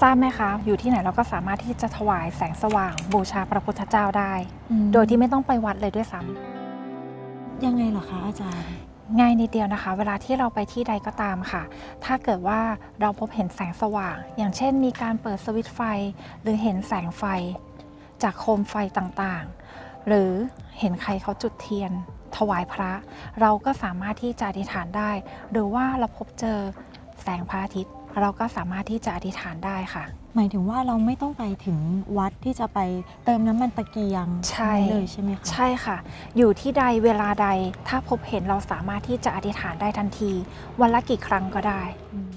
ทราบไหมคะ อยู่ที่ไหนเราก็สามารถที่จะถวายแสงสว่าง บูชาพระพุทธเจ้าได้ โดยที่ไม่ต้องไปวัดเลยด้วยซ้ำยังไงเหรอคะอาจารย์ ง่ายนิดเดียวนะคะ เวลาที่เราไปที่ใดก็ตามค่ะ ถ้าเกิดว่าเราพบเห็นแสงสว่าง อย่างเช่น มีการเปิดสวิตไฟ หรือเห็นแสงไฟ จากโคมไฟต่างๆ หรือเห็นใครเขาจุดเทียน ถวายพระ เราก็สามารถที่จะอธิษฐานได้ หรือว่าเราพบเจอแสงพระอาทิตย์ เราก็สามารถที่จะอธิษฐานได้ค่ะ หมายถึงว่าเราไม่ต้องไปถึงวัดที่จะไปเติมน้ำมันตะเกียงใช่เลยใช่ไหมคะใช่ค่ะ อยู่ที่ใดเวลาใดถ้าพบเห็นเราสามารถที่จะอธิษฐานได้ทันที วันละกี่ครั้งก็ได้อืม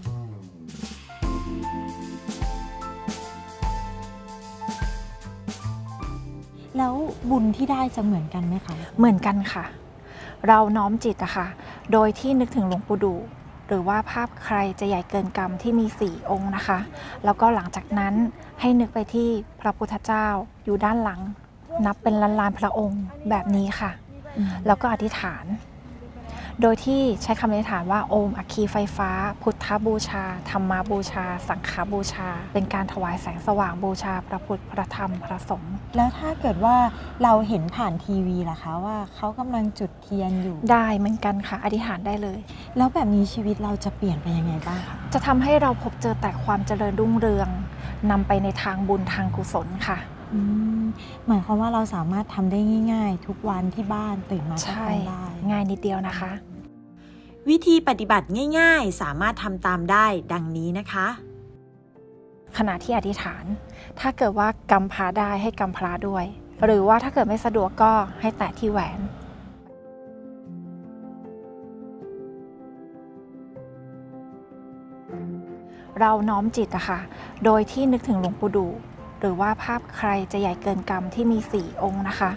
แล้วบุญที่ได้จะเหมือนกันไหมคะ เหมือนกันค่ะ เราน้อมจิตอะค่ะ โดยที่นึกถึงหลวงปู่ดู หรือว่าภาพใครจะใหญ่เกินกรรมที่มีสี่องค์นะคะ แล้วก็หลังจากนั้นให้นึกไปที่พระพุทธเจ้าอยู่ด้านหลัง นับเป็นล้านล้านๆพระองค์แบบนี้ค่ะ แล้วก็อธิษฐาน โดยที่ใช้คำอธิษฐานว่าโอมอัคคีไฟฟ้า พุทธบูชา ธรรมบูชา สังฆบูชา เป็นการถวายแสงสว่างบูชา พระพุทธพระธรรมพระสงฆ์แล้วถ้าเกิดว่าเราเห็นผ่านทีวีล่ะคะว่าเขากำลังจุดเทียนอยู่ ได้เหมือนกันค่ะ อธิษฐานได้เลย แล้วแบบนี้ชีวิตเราจะเปลี่ยนไปยังไงบ้างคะจะทำให้เราพบเจอแต่ความเจริญรุ่งเรืองนำไปในทางบุญทางกุศลค่ะ อืมหมายความว่าเราสามารถทำได้ง่าย ๆ ทุกวันที่บ้านตื่นมาก็ใช่ ทำได้ ง่ายนิดเดียวนะคะ วิธีปฏิบัติง่าย ๆ สามารถทำตามได้ดังนี้นะคะ ขณะที่อธิษฐาน ถ้าเกิดว่ากำพระได้ให้กำพระด้วย หรือว่าถ้าเกิดไม่สะดวกก็ให้แตะที่แหวน เราน้อมจิตอะค่ะ โดยที่นึกถึงหลวงปู่ดู หรือว่าภาพใครจะใหญ่เกินกรรมที่มีสี่องค์นะคะ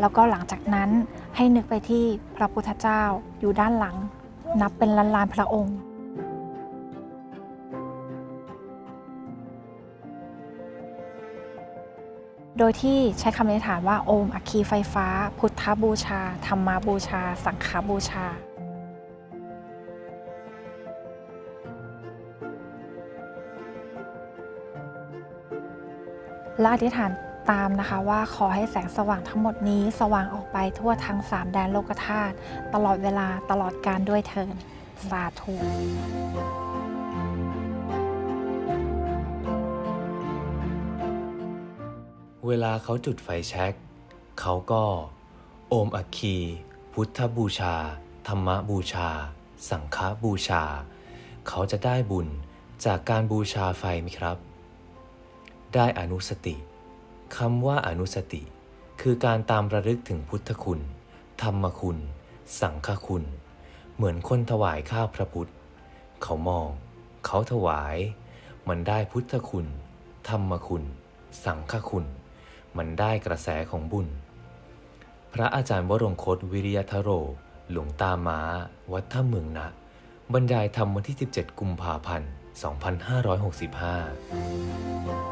แล้วก็หลังจากนั้นให้นึกไปที่พระพุทธเจ้าอยู่ด้านหลัง นับเป็นล้านล้านพระองค์ โดยที่ใช้คำอธิฐานว่าโอมอคคีไฟฟ้า พุทธบูชา ธรรมบูชา สังฆบูชา และอธิษฐานตามนะคะว่าขอให้แสงสว่างทั้งหมดนี้สว่างออกไปทั่วทั้งสามแดนโลกธาตุตลอดเวลาตลอดการด้วยเทินสาธุเวลาเขาจุดไฟแช็กเขาก็ โอมอัคคี พุทธบูชา ธรรมบูชา สังฆบูชา เขาจะได้บุญจากการบูชาไฟไหมครับ ได้อนุสติคำว่าอนุสติ คือการตามระลึกถึงพุทธคุณ ธรรมคุณ สังฆคุณ เหมือนคนถวายข้าวพระพุทธ เขามอง เขาถวาย มันได้พุทธคุณ ธรรมคุณ สังฆคุณ มันได้กระแสของบุญ พระอาจารย์วรงคตวิริยทโร หลวงตาม้า วัดถ้ำเมืองนะ บรรยายธรรมวันที่ 17 กุมภาพันธ์ 2565